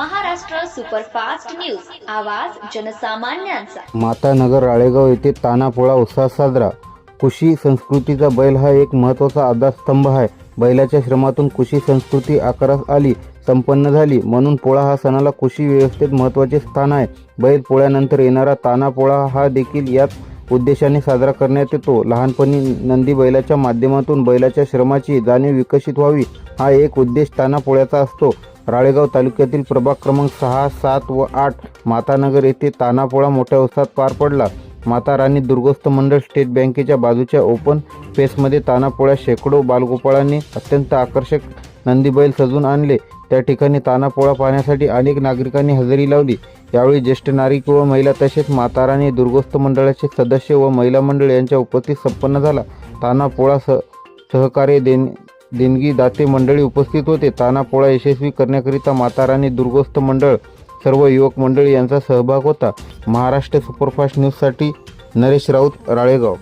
Superfast news. आवाज जनसामान्यांचा. मातानगर राळेगाव येथे तानापोळा उत्साह साजरा. कुशी संस्कृतीचा बैल हा एक महत्त्वाचा आधारस्तंभ आहे. बैलाच्या श्रमातून कुशी संस्कृती आकारास आली संपन्न झाली. म्हणून पोळा हा सणाला कुशी व्यवस्थेत महत्त्वाचे स्थान आहे. बैल पोळ्यानंतर येणारा तानापोळा हा देखील याच उद्देशाने साजरा करण्यात येतो. लहानपणी नंदी बैलाच्या माध्यमातून बैलाच्या श्रमाची जाणीव विकसित व्हावी हा एक उद्देश तानापोळ्याचा असतो. राळेगाव तालुक्यातील प्रभाग क्रमांक सहा सात व आठ मातानगर येथे तानापोळा मोठ्या उत्साहात पार पडला. माता राणी दुर्गस्त मंडळ स्टेट बँकेच्या बाजूच्या ओपन स्पेसमध्ये तानापोळ्या शेकडो बालगोपाळांनी अत्यंत आकर्षक नंदीबैल सजून आणले. त्या ठिकाणी तानापोळा पाहण्यासाठी अनेक नागरिकांनी हजेरी लावली. यावेळी ज्येष्ठ नागरिक व महिला तसेच माताराणी दुर्गस्त मंडळाचे सदस्य व महिला मंडळ यांच्या उपस्थित संपन्न झाला. तानापोळा स सहकार्य देण देणगी दाते मंडळी उपस्थित होते. तानापोळा यशस्वी करण्याकरिता माताराणी दुर्गस्त मंडळ सर्व युवक मंडळी यांचा सहभाग होता. महाराष्ट्र सुपरफास्ट न्यूजसाठी नरेश राऊत राळेगाव.